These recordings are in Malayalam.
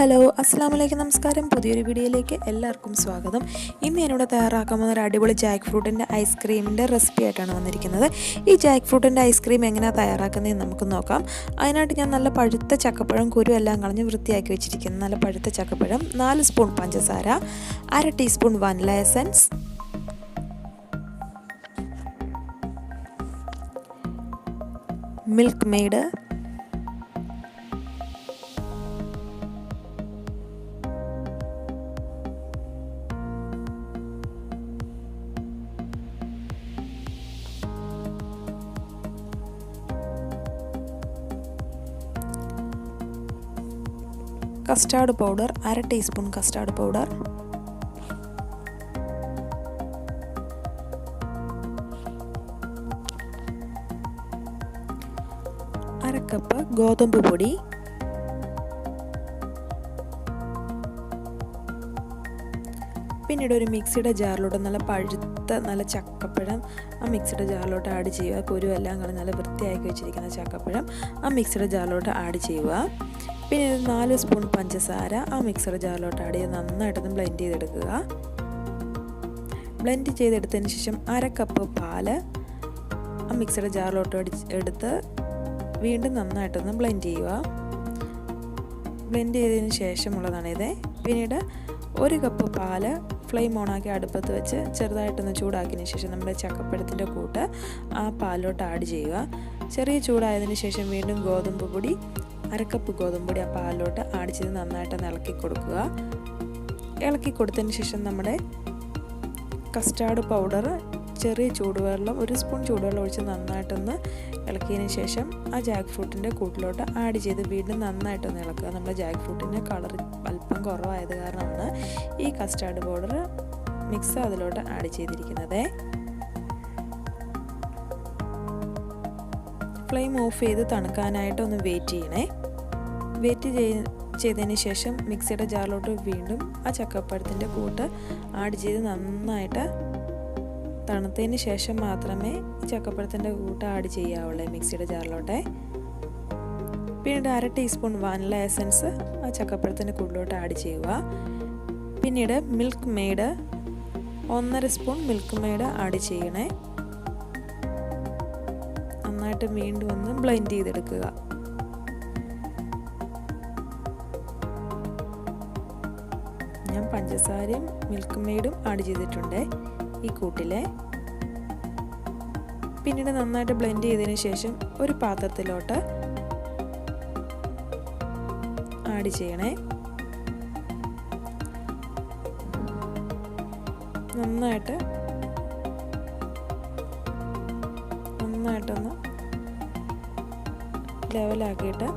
ഹലോ അസ്സാം വലൈക്കും നമസ്കാരം. പുതിയൊരു വീഡിയോയിലേക്ക് എല്ലാവർക്കും സ്വാഗതം. ഇന്ന് ഞാനിവിടെ തയ്യാറാക്കാൻ പോകുന്ന ഒരു അടിപൊളി ജാക്ക് ഫ്രൂട്ടിന്റെ ഐസ്ക്രീമിന്റെ റെസിപ്പി ആയിട്ടാണ് വന്നിരിക്കുന്നത്. ഈ ജാക്ക് ഫ്രൂട്ടിന്റെ ഐസ്ക്രീം എങ്ങനെയാണ് തയ്യാറാക്കുന്നതെന്ന് നമുക്ക് നോക്കാം. അതിനായിട്ട് ഞാൻ നല്ല പഴുത്ത ചക്കപ്പഴം കുരു എല്ലാം കളഞ്ഞ് വൃത്തിയാക്കി വെച്ചിരിക്കുന്നു. നല്ല പഴുത്ത ചക്കപ്പഴം നാല് സ്പൂൺ പഞ്ചസാര അര teaspoon vanilla essence Milkmaid custard powder അര ടീസ്പൂൺ കസ്റ്റാർഡ് പൗഡർ. അര കപ്പ് ഗോതമ്പ് പൊടി. പിന്നീട് ഒരു മിക്സിയുടെ ജാറിലോട്ട് നല്ല പഴുത്ത നല്ല ചക്കപ്പഴം ആ മിക്സിയുടെ ജാറിലോട്ട് ആഡ് ചെയ്യുക. കുരുവെല്ലാം കൂടെ നല്ല വൃത്തിയാക്കി വെച്ചിരിക്കുന്ന ചക്കപ്പഴം ആ മിക്സിയുടെ ജാറിലോട്ട് ആഡ് ചെയ്യുക. പിന്നെ നാല് സ്പൂൺ പഞ്ചസാര ആ മിക്സർ ജാറിലോട്ട് ആഡ് ചെയ്ത് നന്നായിട്ടൊന്ന് ബ്ലെൻഡ് ചെയ്തെടുക്കുക. ബ്ലെൻഡ് ചെയ്തെടുത്തതിന് ശേഷം അര കപ്പ് പാൽ ആ മിക്സറുടെ ജാറിലോട്ട് എടുത്ത് വീണ്ടും നന്നായിട്ടൊന്ന് ബ്ലെൻഡ് ചെയ്യുക. ബ്ലെൻഡ് ചെയ്തതിന് ശേഷമുള്ളതാണിത് പിന്നീട് ഒരു കപ്പ് പാൽ ഫ്ലെയിം ഓണാക്കി അടുപ്പത്ത് വെച്ച് ചെറുതായിട്ടൊന്ന് ചൂടാക്കിയതിന് ശേഷം നമ്മുടെ ചക്കപ്പഴത്തിന്റെ കൂട്ട് ആ പാലിലോട്ട് ആഡ് ചെയ്യുക. ചെറിയ ചൂടായതിന് ശേഷം വീണ്ടും ഗോതമ്പ് പൊടി അരക്കപ്പ് ഗോതമ്പ് പൊടി ആ പാലിലോട്ട് ആഡ് ചെയ്ത് നന്നായിട്ടൊന്ന് ഇളക്കി കൊടുക്കുക. ഇളക്കി കൊടുത്തതിന് ശേഷം നമ്മുടെ കസ്റ്റാർഡ് പൗഡർ ചെറിയ ചൂടുവെള്ളം ഒരു സ്പൂൺ ചൂടുവെള്ളം ഒഴിച്ച് നന്നായിട്ടൊന്ന് ഇളക്കിയതിന് ശേഷം ആ ജാക്ക് ഫ്രൂട്ടിന്റെ കൂട്ടിലോട്ട് ആഡ് ചെയ്ത് വീണ്ടും നന്നായിട്ടൊന്ന് ഇളക്കുക. നമ്മുടെ ജാക്ക് ഫ്രൂട്ടിന്റെ കളർ അല്പം കുറവായത് കാരണമാണ് ഈ കസ്റ്റാർഡ് പൗഡർ മിക്സ് അതിലോട്ട് ആഡ് ചെയ്തിരിക്കുന്നത്. ഫ്ലെയിം ഓഫ് ചെയ്ത് തണുക്കാനായിട്ട് ഒന്ന് വെയിറ്റ് ചെയ്യണേ. വെയിറ്റ് ചെയ്തതിന് ശേഷം മിക്സിയുടെ ജാറിലോട്ട് വീണ്ടും ആ ചക്കപ്പഴത്തിന്റെ കൂട്ട് ആഡ് ചെയ്ത് നന്നായിട്ട് തണുത്തതിന് ശേഷം മാത്രമേ ഈ ചക്കപ്പഴത്തിന്റെ കൂട്ട് ആഡ് ചെയ്യാവുള്ളൂ മിക്സിയുടെ ജാറിലോട്ടെ. പിന്നീട് അര ടീസ്പൂൺ വാനില എസൻസ് ആ ചക്കപ്പഴത്തിന്റെ കൂട്ടിലോട്ട് ആഡ് ചെയ്യുക. പിന്നീട് മിൽക്ക് മെയ്ഡ് ഒന്നര സ്പൂൺ മിൽക്ക് മെയ്ഡ് ആഡ് ചെയ്യണേ. നന്നായിട്ട് വീണ്ടും ഒന്ന് ബ്ലെൻഡ് ചെയ്തെടുക്കുക. പഞ്ചസാരയും മിൽക്ക് മെയ്ഡും ആഡ് ചെയ്തിട്ടുണ്ട് ഈ കൂട്ടിലെ. പിന്നീട് നന്നായിട്ട് ബ്ലെൻഡ് ചെയ്തതിന് ശേഷം ഒരു പാത്രത്തിലോട്ട് ആഡ് ചെയ്യണേ. നന്നായിട്ട് നന്നായിട്ടൊന്ന് ലെവലാക്കിയിട്ട്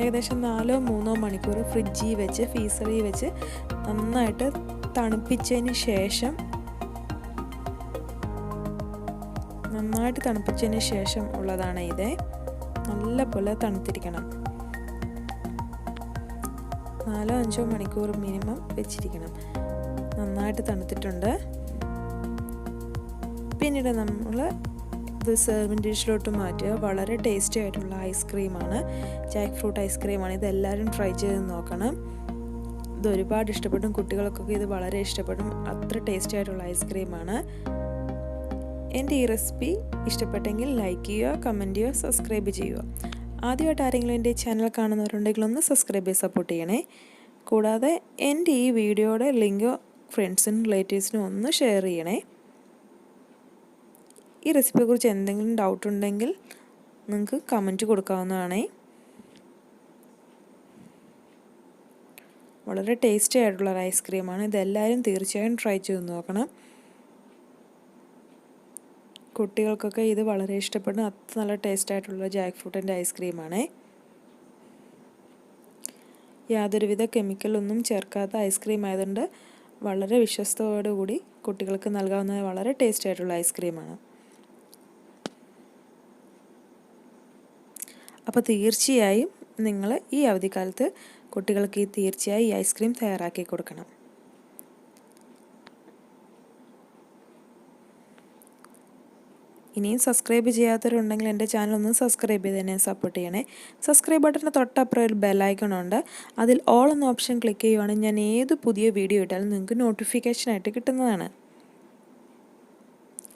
ഏകദേശം നാലോ മൂന്നോ മണിക്കൂർ ഫ്രിഡ്ജിൽ വെച്ച് ഫീസറിൽ വെച്ച് നന്നായിട്ട് തണുപ്പിച്ചതിന് ശേഷം നന്നായിട്ട് തണുപ്പിച്ചതിന് ശേഷം ഉള്ളതാണ് ഇത്. നല്ല പോലെ തണുത്തിരിക്കണം. നാലോ അഞ്ചോ മണിക്കൂർ മിനിമം വെച്ചിരിക്കണം. നന്നായിട്ട് തണുത്തിട്ടുണ്ട്. പിന്നീട് നമ്മൾ ഇത് സെർവിങ് ഡിഷിലോട്ട് മാറ്റുക. വളരെ ടേസ്റ്റി ആയിട്ടുള്ള ഐസ്ക്രീമാണ് ജാക്ക് ഫ്രൂട്ട് ഐസ്ക്രീമാണ് ഇത് എല്ലാവരും ട്രൈ ചെയ്ത് നോക്കണം. ഇത് ഒരുപാട് ഇഷ്ടപ്പെടും. കുട്ടികൾക്കൊക്കെ ഇത് വളരെ ഇഷ്ടപ്പെടും. അത്ര ടേസ്റ്റി ആയിട്ടുള്ള ഐസ്ക്രീമാണ് എന്റെ ഈ റെസിപ്പി ഇഷ്ടപ്പെട്ടെങ്കിൽ ലൈക്ക് ചെയ്യുക കമന്റ് ചെയ്യുക സബ്സ്ക്രൈബ് ചെയ്യുക. ആദ്യമായിട്ട് ആരെങ്കിലും എന്റെ ചാനൽ കാണുന്നവരുണ്ടെങ്കിൽ ഒന്ന് സബ്സ്ക്രൈബ് ചെയ്ത് സപ്പോർട്ട് ചെയ്യണേ. കൂടാതെ എന്റെ ഈ വീഡിയോയുടെ ലിങ്ക് ഫ്രണ്ട്സിനും റിലേറ്റീവ്സിനും ഒന്ന് ഷെയർ ചെയ്യണേ. ഈ റെസിപ്പിയെക്കുറിച്ച് എന്തെങ്കിലും ഡൗട്ട് ഉണ്ടെങ്കിൽ നിങ്ങൾക്ക് കമന്റ് കൊടുക്കാവുന്നതാണേ. വളരെ ടേസ്റ്റി ആയിട്ടുള്ള ഒരു ഐസ്ക്രീമാണ് ഇതെല്ലാവരും തീർച്ചയായും ട്രൈ ചെയ്ത് നോക്കണം. കുട്ടികൾക്കൊക്കെ ഇത് വളരെ ഇഷ്ടപ്പെടുന്ന അത്ര നല്ല ടേസ്റ്റ് ആയിട്ടുള്ള ജാക്ക് ഫ്രൂട്ടിന്റെ ഐസ്ക്രീമാണ് യാതൊരുവിധ കെമിക്കലൊന്നും ചേർക്കാത്ത ഐസ്ക്രീം ആയതുകൊണ്ട് വളരെ വിശ്വസ്തയോടുകൂടി കുട്ടികൾക്ക് നൽകാവുന്ന വളരെ ടേസ്റ്റി ആയിട്ടുള്ള ഐസ്ക്രീമാണ് അപ്പോൾ തീർച്ചയായും നിങ്ങൾ ഈ അവധിക്കാലത്ത് കുട്ടികൾക്ക് തീർച്ചയായും ഈ ഐസ്ക്രീം തയ്യാറാക്കി കൊടുക്കണം. ഇനിയും സബ്സ്ക്രൈബ് ചെയ്യാത്തവരുണ്ടെങ്കിൽ എന്റെ ചാനൽ ഒന്ന് സബ്സ്ക്രൈബ് ചെയ്ത് തന്നെ സപ്പോർട്ട് ചെയ്യണേ. സബ്സ്ക്രൈബ് ബട്ടന്റെ തൊട്ടപ്പുറം ഒരു ബെല്ലൈക്കൺ ഉണ്ട്. അതിൽ ഓൾ എന്ന ഓപ്ഷൻ ക്ലിക്ക് ചെയ്യുവാണെങ്കിൽ ഞാൻ ഏത് പുതിയ വീഡിയോ ഇട്ടാലും നിങ്ങൾക്ക് നോട്ടിഫിക്കേഷനായിട്ട് കിട്ടുന്നതാണ്.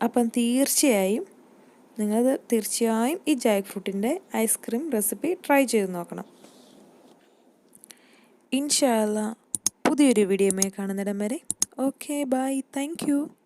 അപ്പം തീർച്ചയായും നിങ്ങളത് തീർച്ചയായും ഈ ജാക്ക് ഫ്രൂട്ടിന്റെ ഐസ്ക്രീം റെസിപ്പി ട്രൈ ചെയ്ത് നോക്കണം. ഇൻഷാല്ല പുതിയൊരു വീഡിയോയുമായി കാണുന്നിടം വരെ. Okay bye. താങ്ക്